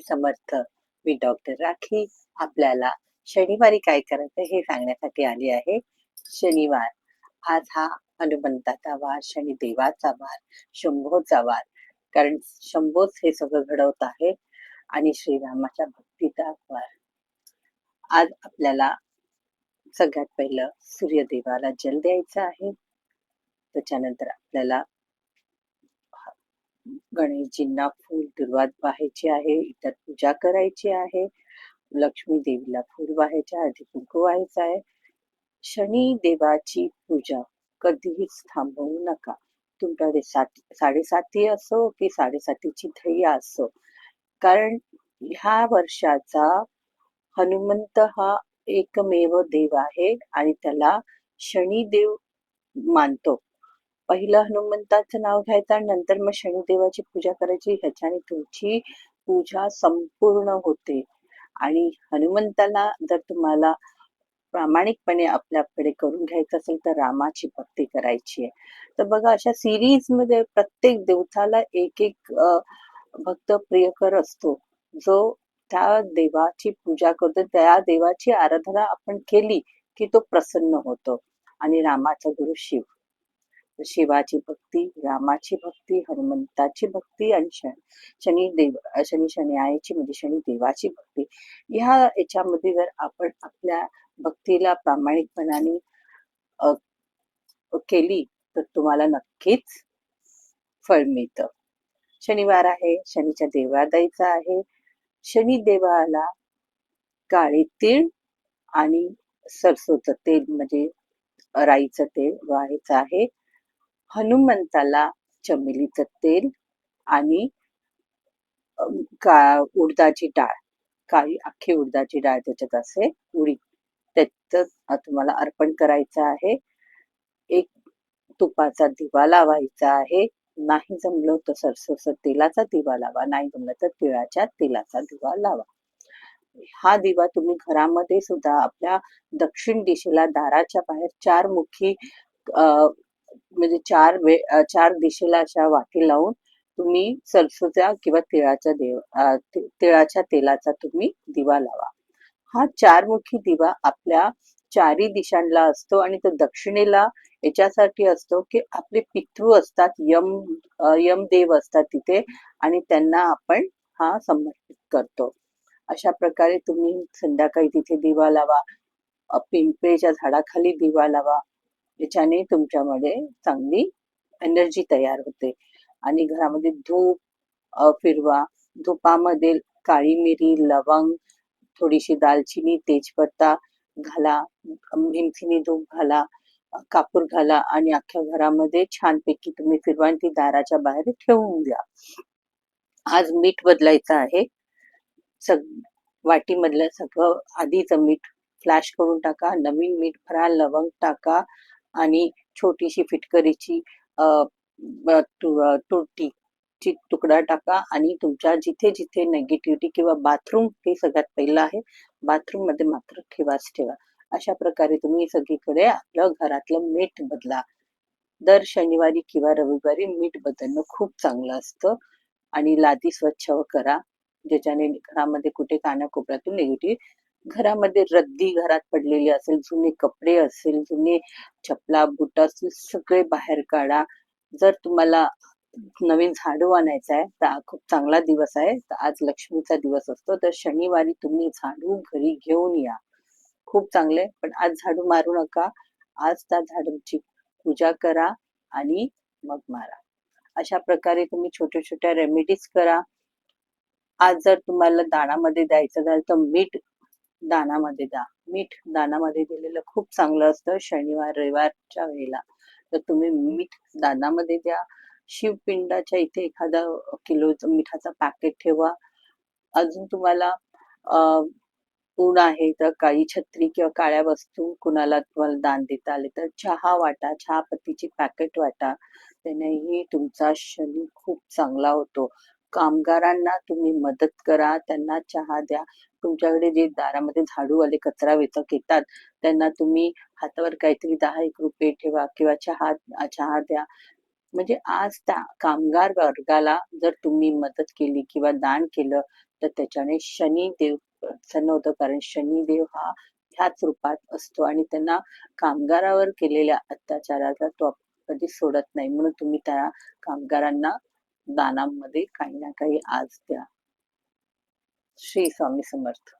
स्वामी समर्थ. मी doctor rakhi. आपल्याला शनिवारी काय करायचं हे सांगण्यासाठी आली आहे. शनिवार. आज हा हनुमंताचा वार शनिदेवाचा वार शंभोचा वार. कारण शंभोच हे सगळं घडवत आहे आणि श्रीरामाच्या भक्तीचा वार. आज आपल्याला सगळ्यात पहिलं सूर्यदेवाला जल द्यायचं आहे. त्याच्यानंतर आपल्याला गणेशजींना फूल दुर्वात वाहायची आहे इतर पूजा करायची आहे. लक्ष्मी देवीला फूल वाहायचे आधी कुंकू व्हायचं आहे. शनी देवाची पूजा कधीच थांबवू नका. तुमच्याकडे सात साडेसाती असो की साडेसातीची ध्येय असो. कारण ह्या वर्षाचा हनुमंत हा एकमेव देव आहे आणि त्याला शनिदेव मानतो. पहिलं हनुमंताचं नाव घ्यायचं आणि नंतर मग शनिदेवाची पूजा करायची. ह्याच्याने तुमची पूजा संपूर्ण होते. आणि हनुमंताला जर तुम्हाला प्रामाणिकपणे आपल्याकडे करून घ्यायचं असेल तर रामाची भक्ती करायची आहे. तर बघा अशा सिरीजमध्ये प्रत्येक देवताला एक एक भक्त प्रियकर असतो. जो त्या देवाची पूजा करतो. त्या देवाची आराधना आपण केली की तो प्रसन्न होतो. आणि रामाचा गुरु शिव. शिवाची भक्ती रामाची भक्ती हनुमंताची भक्ती आणि शनी देव शनी शनियाची म्हणजे शनी देवाची भक्ती. ह्या याच्यामध्ये जर आपण आपल्या भक्तीला प्रामाणिकपणाने केली तर तुम्हाला नक्कीच फळ मिळतं. शनिवार आहे शनीच्या देवळात द्यायचा आहे. शनी देवाला काळे तीळ आणि सरसोचं तेल म्हणजे राईचं तेल व्हायचं आहे. हनुमंताला चमेलीचं तेल आणि का उडदाची डाळ काळी अख्खी उडदाची डाळ त्याच्यात असे उडी त्याच तुम्हाला अर्पण करायचं आहे. एक तुपाचा दिवा लावायचा आहे. नाही जमलं तर सरसोच तेलाचा दिवा लावा. नाही जमलं तर तिळाच्या तेलाचा दिवा लावा. हा दिवा तुम्ही घरामध्ये सुद्धा आपल्या दक्षिण दिशेला दाराच्या बाहेर चार मुखी म्हणजे चार वे चार दिशेला अशा वाटी लावून तुम्ही सरसोच्या किंवा तिळाच्या देव तिळाच्या तेलाचा तुम्ही दिवा लावा. हा चारमुखी दिवा आपल्या चारी दिशांना असतो आणि तो दक्षिणेला याच्यासाठी असतो की आपले पितृ असतात यम यमदेव असतात तिथे आणि त्यांना आपण हा समर्पित करतो. अशा प्रकारे तुम्ही संध्याकाळी तिथे दिवा लावा पिंपळेच्या झाडाखाली दिवा लावा याच्याने तुमच्यामध्ये चांगली एनर्जी तयार होते. आणि घरामध्ये धूप फिरवा. धुपामध्ये काळी मिरी लवंग थोडीशी दालचिनी तेजपत्ता घाला. हिमथिनी धूप घाला कापूर घाला आणि अख्ख्या घरामध्ये छानपैकी तुम्ही फिरवा ती दाराच्या बाहेर ठेवून द्या. आज मीठ बदलायचं आहे. सग वाटीमधलं सगळं आधीच मीठ फ्लॅश करून टाका. नवीन मीठ भरा लवंग टाका. आणि छोटीशी फिटकरीची तुरटी ची तुकडा टाका आणि तुमच्या जिथे जिथे नेगेटिव्हिटी किंवा बाथरूम हे सगळ्यात पहिलं आहे बाथरूममध्ये मात्र ठेवाच ठेवा. अशा प्रकारे तुम्ही सगळीकडे आपलं घरातलं मीठ बदला. दर शनिवारी किंवा रविवारी मीठ बदलणं खूप चांगलं असतं आणि लादी स्वच्छ करा ज्याच्याने घरामध्ये कुठे कानाकोपऱ्यातून निगेटिव्ह घरामध्ये रद्दी घरात पडलेली असेल जुने कपडे असेल जुने चपला बुट असतील सगळे बाहेर काढा. जर तुम्हाला नवीन झाडू आणायचं आहे तर खूप चांगला दिवस आहे. तर आज लक्ष्मीचा दिवस असतो तर शनिवारी तुम्ही झाडू घरी घेऊन या. खूप चांगले पण आज झाडू मारू नका. आज त्या झाडूची पूजा करा आणि मग मारा. अशा प्रकारे तुम्ही छोट्या छोट्या रेमेडीज करा. आज जर तुम्हाला दाणामध्ये द्यायचं झालं तर मीठ दानामध्ये द्या. मीठ दानामध्ये दिलेलं खूप चांगलं असतं शनिवार रविवारच्या वेळेला. तर तुम्ही मीठ दानामध्ये द्या. शिवपिंडाच्या इथे एखादा किलो मिठाचा पॅकेट ठेवा. अजून तुम्हाला ऊन आहे तर काळी छत्री किंवा काळ्या वस्तू कुणाला तुम्हाला दान देता आले तर चहा वाटा चहा पत्तीची पॅकेट वाटा. त्यानेही तुमचा शनी खूप चांगला होतो. कामगारांना तुम्ही मदत करा त्यांना चहा द्या. तुमच्याकडे जे दारामध्ये झाडूवाले कचरा वेचक येतात त्यांना तुम्ही हातावर काहीतरी दहा एक रुपये ठेवा किंवा चहा चहा द्या. म्हणजे आज त्या कामगार वर्गाला जर तुम्ही मदत केली किंवा दान केलं तर त्याच्याने शनिदेव प्रसन्न होतं कारण शनिदेव हा ह्याच रूपात असतो आणि त्यांना कामगारावर केलेल्या अत्याचाराचा तो कधी सोडत नाही. म्हणून तुम्ही त्या कामगारांना दानामध्ये काही ना काही आज द्या श्री स्वामी समर्थ.